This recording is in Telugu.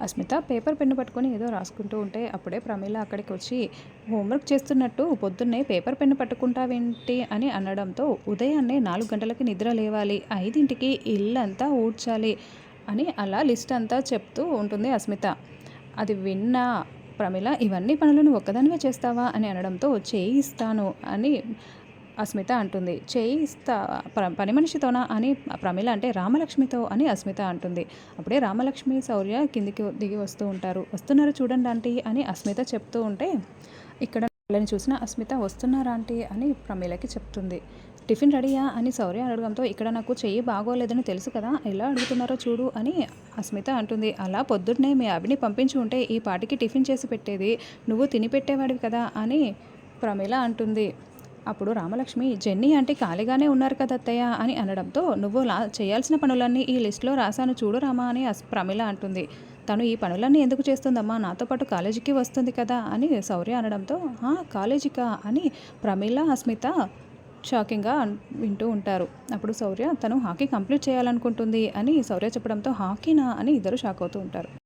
అస్మిత పేపర్ పెన్ను పట్టుకొని ఏదో రాసుకుంటూ ఉంటే అప్పుడే ప్రమీల అక్కడికి వచ్చి హోంవర్క్ చేస్తున్నట్టు పొద్దున్నే పేపర్ పెన్ను పట్టుకుంటావేంటి? అని అనడంతో ఉదయాన్నే నాలుగు గంటలకి నిద్ర లేవాలి. ఐదింటికి ఇల్లంతా ఊడ్చాలి. అని అలా లిస్ట్ అంతా చెప్తూ ఉంటుంది అస్మిత అది విన్న ప్రమిళ ఇవన్నీ పనులను ఒక్కదానివే చేస్తావా? అని అనడంతో చేయిస్తాను అని అస్మిత అంటుంది. చేయి ఇస్తా పని మనిషితోనా అని ప్రమిళ అంటే రామలక్ష్మితో అని అస్మిత అంటుంది. అప్పుడే రామలక్ష్మి శౌర్య కిందికి దిగి వస్తూ ఉంటారు. వస్తున్నారు చూడండి ఆంటీ అని అస్మిత చెప్తూ ఉంటే ఇక్కడ వాళ్ళని చూసిన అస్మిత వస్తున్నారా ఆంటీ అని ప్రమీలకి చెప్తుంది. టిఫిన్ రెడీయా అని శౌర్య అడగడంతో ఇక్కడ నాకు చెయ్యి బాగోలేదని తెలుసు కదా ఎలా అడుగుతున్నారో చూడు అని అస్మిత అంటుంది. అలా పొద్దున్నే మీ అభిని పంపించి ఉంటే ఈ పాటికి టిఫిన్ చేసి పెట్టేది నువ్వు తిని పెట్టేవాడివి కదా అని ప్రమీల అంటుంది. అప్పుడు రామలక్ష్మి జెన్నీ అంటే ఖాళీగానే ఉన్నారు కదా అత్తయ్య అని అనడంతో నువ్వు లా చేయాల్సిన పనులన్నీ ఈ లిస్టులో రాశాను చూడు రామా అని ప్రమిళ అంటుంది. తను ఈ పనులన్నీ ఎందుకు చేస్తుందమ్మా? నాతో పాటు కాలేజీకి వస్తుంది కదా అని శౌర్య అనడంతో "ఆ, కాలేజీకా అని ప్రమీల అస్మిత షాకింగ్గా వింటూ ఉంటారు. అప్పుడు శౌర్య తను హాకీ కంప్లీట్ చేయాలనుకుంటుంది అని శౌర్య చెప్పడంతో హాకీనా? అని ఇద్దరు షాక్ అవుతూ ఉంటారు.